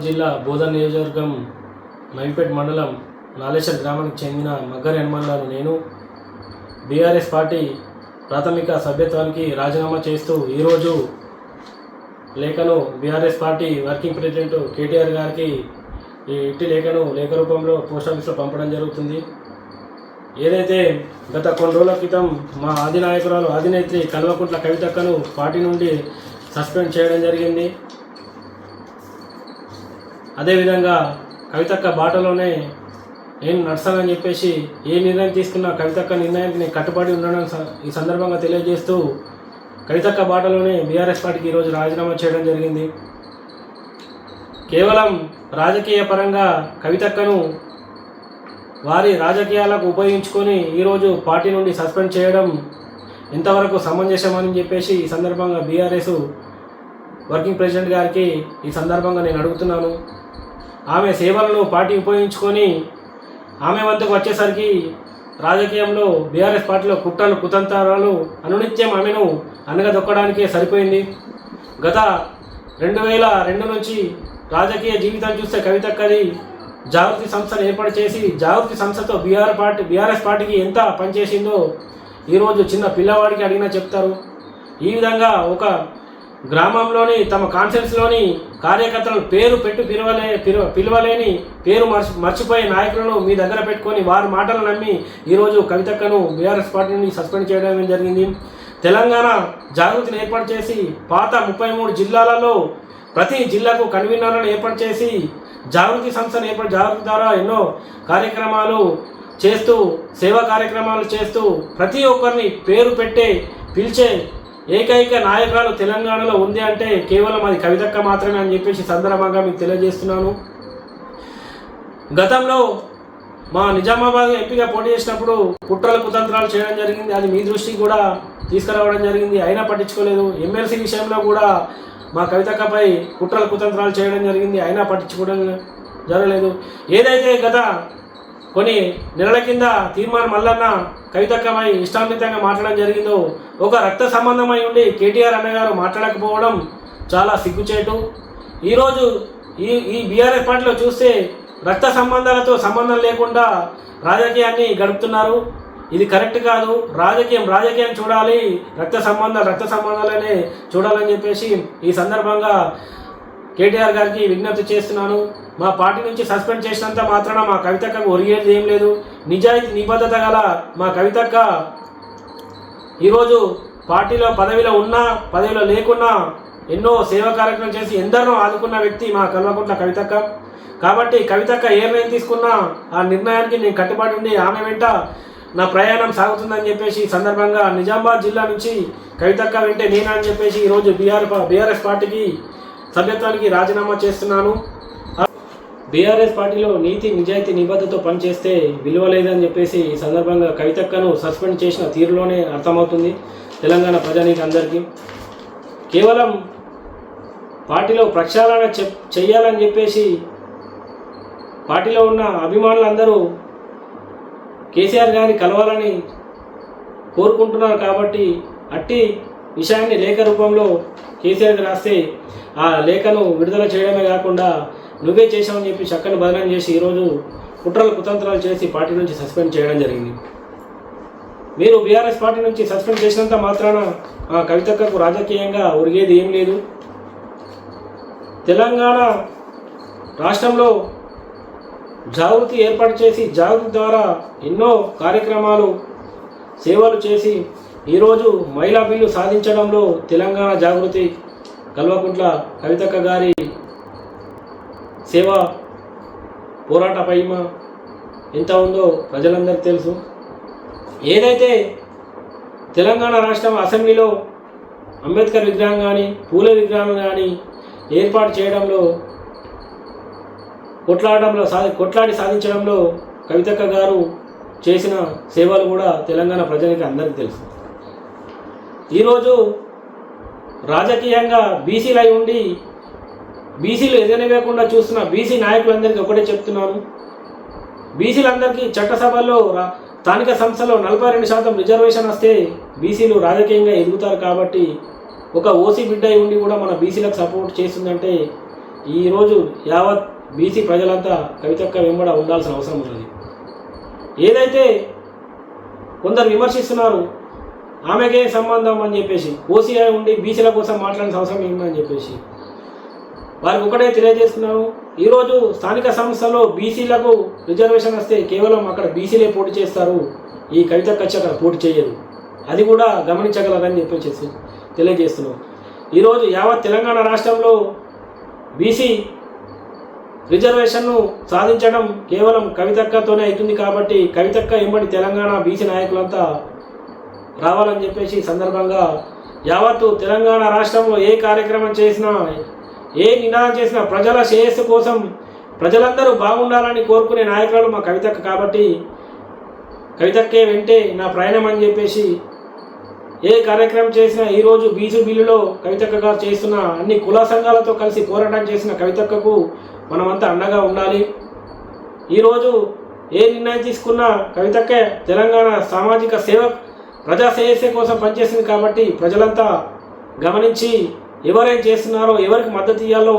నిజామాబాద్ జిల్లా బోధన్ నియోజకవర్గం నవిపేట్ మండలం నాలేశ్వర్ గ్రామానికి చెందిన మగ్గరి హనుమన్లాలు నేను. బీఆర్ఎస్ పార్టీ ప్రాథమిక సభ్యత్వానికి రాజీనామా చేస్తూ ఈరోజు లేఖను BRS party working president KTR గారికి ఈ ఇట్టి లేఖను లేఖ రూపంలో పోస్ట్ ఆఫీస్లో పంపడం జరుగుతుంది. ఏదైతే గత కొన్ని రోజుల క్రితం మా ఆదినాయకురాలు ఆదినేత్రి కల్వకుంట్ల కవితక్కను పార్టీ నుండి సస్పెండ్ చేయడం జరిగింది. అదేవిధంగా కవితక్క బాటలోనే నేను నడుస్తానని చెప్పేసి ఏ నిర్ణయం తీసుకున్నా కవితక్క నిర్ణయానికి నేను కట్టుబడి ఉండడం స- ఈ సందర్భంగా తెలియజేస్తూ కవితక్క బాటలోనే బీఆర్ఎస్ పార్టీకి ఈరోజు రాజీనామా చేయడం జరిగింది. కేవలం రాజకీయ పరంగా కవితక్కను వారి రాజకీయాలకు ఉపయోగించుకొని ఈరోజు పార్టీ నుండి సస్పెండ్ చేయడం ఎంతవరకు సమంజసమని చెప్పేసి ఈ సందర్భంగా బీఆర్ఎస్ వర్కింగ్ ప్రెసిడెంట్ గారికి ఈ సందర్భంగా నేను అడుగుతున్నాను. ఆమె సేవలను పార్టీ ఉపయోగించుకొని ఆమె వద్దకు వచ్చేసరికి రాజకీయంలో బీఆర్ఎస్ పార్టీలో కుట్రలు కుతంత్రాలు అనునిత్యం ఆమెను అనగదొక్కడానికే సరిపోయింది. గత రెండు వేల రెండు నుంచి రాజకీయ జీవితం చూస్తే కవితక్కది జాగృతి సంస్థను ఏర్పాటు చేసి జాగృతి సంస్థతో బీఆర్ పార్టీ బీఆర్ఎస్ పార్టీకి ఎంత పనిచేసిందో ఈరోజు చిన్న పిల్లవాడికి అడిగినా చెప్తారు. ఈ విధంగా ఒక గ్రామంలోని తమ కాన్ఫరెన్స్లోని కార్యకర్తలను పేరు పెట్టి పిలవలే పిలువ పిలవలేని పేరు మర్చి మర్చిపోయే నాయకులను మీ దగ్గర పెట్టుకొని వారి మాటలు నమ్మి ఈరోజు కవితక్కను బీఆర్ఎస్ పార్టీని సస్పెండ్ చేయడం జరిగింది? తెలంగాణ జాగృతిని ఏర్పాటు చేసి పాత ముప్పై మూడు జిల్లాలలో ప్రతి జిల్లాకు కన్వీనర్లను ఏర్పాటు చేసి జాగృతి సంస్థను ఏర్పాటు జాగృతి ద్వారా ఎన్నో కార్యక్రమాలు చేస్తూ సేవా కార్యక్రమాలు చేస్తూ ప్రతి ఒక్కరిని పేరు పెట్టే పిలిచే ఏకైక నాయకురాలు తెలంగాణలో ఉంది అంటే కేవలం అది కవితక్క మాత్రమే అని చెప్పేసి సందర్భంగా మీకు తెలియజేస్తున్నాను. గతంలో మా నిజామాబాద్ ఎంపీగా పోటీ చేసినప్పుడు కుట్రల కుతంత్రాలు చేయడం జరిగింది. అది మీ దృష్టికి కూడా తీసుకురావడం జరిగింది. అయినా పట్టించుకోలేదు. ఎమ్మెల్సీ విషయంలో కూడా మా కవితక్కపై కుట్రల కుతంత్రాలు చేయడం జరిగింది. అయినా పట్టించుకోవడం జరగలేదు. ఏదైతే గత కొన్ని నెలల కింద తీర్మానం మల్లన్న కవితక్కమై ఇష్టాంతితంగా మాట్లాడడం జరిగిందో ఒక రక్త సంబంధమై ఉండి కేటీఆర్ అన్నగారు మాట్లాడకపోవడం చాలా సిగ్గుచేటు. ఈరోజు ఈ ఈ బీఆర్ఎస్ పార్టీలో చూస్తే రక్త సంబంధాలతో సంబంధం లేకుండా రాజకీయాన్ని గడుపుతున్నారు. ఇది కరెక్ట్ కాదు. రాజకీయం రాజకీయం చూడాలి. రక్త సంబంధాలు రక్త సంబంధాలనే చూడాలని చెప్పేసి ఈ సందర్భంగా కేటీఆర్ గారికి విజ్ఞప్తి చేస్తున్నాను. మా పార్టీ నుంచి సస్పెండ్ చేసినంత మాత్రాన మా కవితక్కకు ఒరిగేది ఏం లేదు. నిజాయితీ నిబద్ధత గల మా కవితక్క ఈరోజు పార్టీలో పదవిలో ఉన్నా పదవిలో లేకున్నా ఎన్నో సేవా కార్యక్రమం చేసి ఎందరినో ఆదుకున్న వ్యక్తి మా కల్వకుంట్ల కవితక్క. కాబట్టి కవితక్క ఏ నిర్ణయం తీసుకున్నా ఆ నిర్ణయానికి నేను కట్టుబడి ఉండి ఆమె వెంట నా ప్రయాణం సాగుతుందని చెప్పేసి సందర్భంగా నిజామాబాద్ జిల్లా నుంచి కవితక్క వెంటే నేనని అని చెప్పేసి ఈరోజు బీఆర్ బీఆర్ఎస్ పార్టీకి సభ్యత్వానికి రాజీనామా చేస్తున్నాను. బీఆర్ఎస్ పార్టీలో నీతి నిజాయితీ నిబద్ధతో పనిచేస్తే విలువ లేదని చెప్పేసి ఈ సందర్భంగా కవితక్కను సస్పెండ్ చేసిన తీరులోనే అర్థమవుతుంది తెలంగాణ ప్రజానికి అందరికీ. కేవలం పార్టీలో ప్రక్షాళన చెప్ చేయాలని చెప్పేసి పార్టీలో ఉన్న అభిమానులందరూ కేసీఆర్ గారిని కలవాలని కోరుకుంటున్నారు కాబట్టి అట్టి విషయాన్ని లేఖ రూపంలో కేసీఆర్కి రాస్తే ఆ లేఖను విడుదల చేయడమే కాకుండా నువ్వే చేశావని చెప్పి చక్కని బదనం చేసి ఈరోజు కుట్రలు కుతంత్రాలు చేసి పార్టీ నుంచి సస్పెండ్ చేయడం జరిగింది. మీరు బీఆర్ఎస్ పార్టీ నుంచి సస్పెండ్ చేసినంత మాత్రాన ఆ కవితక్కకు రాజకీయంగా ఒరిగేది ఏం లేదు. తెలంగాణ రాష్ట్రంలో జాగృతి ఏర్పాటు చేసి జాగృతి ద్వారా ఎన్నో కార్యక్రమాలు సేవలు చేసి ఈరోజు మహిళా బిల్లు సాధించడంలో తెలంగాణ జాగృతి కల్వకుంట్ల కవితక్క గారి సేవా పోరాట పైమ ఎంత ఉందో ప్రజలందరికీ తెలుసు. ఏదైతే తెలంగాణ రాష్ట్రం అసెంబ్లీలో అంబేద్కర్ విగ్రహం కానీ పూల విగ్రహం కానీ ఏర్పాటు చేయడంలో కొట్లాడడంలో సాధి కొట్లాడి సాధించడంలో కవితక్క గారు చేసిన సేవలు కూడా తెలంగాణ ప్రజలకి అందరికీ తెలుసు. ఈరోజు రాజకీయంగా బీసీలై ఉండి బీసీలు ఎదనవేయకుండా చూస్తున్న బీసీ నాయకులందరికీ ఒకటే చెప్తున్నాను. బీసీలందరికీ చట్టసభల్లో స్థానిక సంస్థలో నలభై రెండు శాతం రిజర్వేషన్ వస్తే బీసీలు రాజకీయంగా ఎదుగుతారు కాబట్టి ఒక ఓసీ బిడ్డ అయి ఉండి కూడా మన బీసీలకు సపోర్ట్ చేస్తుందంటే ఈరోజు యావత్ బీసీ ప్రజలంతా కవితక్క వెంబడ ఉండాల్సిన అవసరం ఉన్నది. ఏదైతే కొందరు విమర్శిస్తున్నారు ఆమెకే సంబంధం అని చెప్పేసి ఓసీ ఉండి బీసీల కోసం మాట్లాడిన అవసరం ఏమని చెప్పేసి వారికి ఒకటే తెలియజేస్తున్నాను ఈరోజు స్థానిక సంస్థలో బీసీలకు రిజర్వేషన్ వస్తే కేవలం అక్కడ బీసీలే పోటీ చేస్తారు. ఈ కవిత కక్ష అక్కడ పోటీ చేయరు. అది కూడా గమనించగలరని చెప్పేసి తెలియజేస్తున్నాం. ఈరోజు యావత్ తెలంగాణ రాష్ట్రంలో బీసీ రిజర్వేషన్ను సాధించడం కేవలం కవితక్కతోనే అవుతుంది కాబట్టి కవితక్క ఎంబడి తెలంగాణ బీసీ నాయకులంతా రావాలని చెప్పేసి సందర్భంగా యావత్తు తెలంగాణ రాష్ట్రంలో ఏ కార్యక్రమం చేసినా ఏ నినాదం చేసినా ప్రజల శ్రేయస్సు కోసం ప్రజలందరూ బాగుండాలని కోరుకునే నాయకురాలు మా కవితక్క కాబట్టి కవితక్కే వెంటే నా ప్రయాణం అని చెప్పేసి ఏ కార్యక్రమం చేసినా ఈరోజు బీజు బిల్లులో కవితక్క గారు చేస్తున్న అన్ని కుల సంఘాలతో కలిసి పోరాటం చేసిన కవితక్కకు మనమంతా అండగా ఉండాలి. ఈరోజు ఏ నిర్ణయం తీసుకున్నా కవితక్కే తెలంగాణ సామాజిక సేవ ప్రజా శ్రేయస్సు కోసం పనిచేసింది కాబట్టి ప్రజలంతా గమనించి ఎవరేం చేస్తున్నారో ఎవరికి మద్దతు ఇవ్వాలో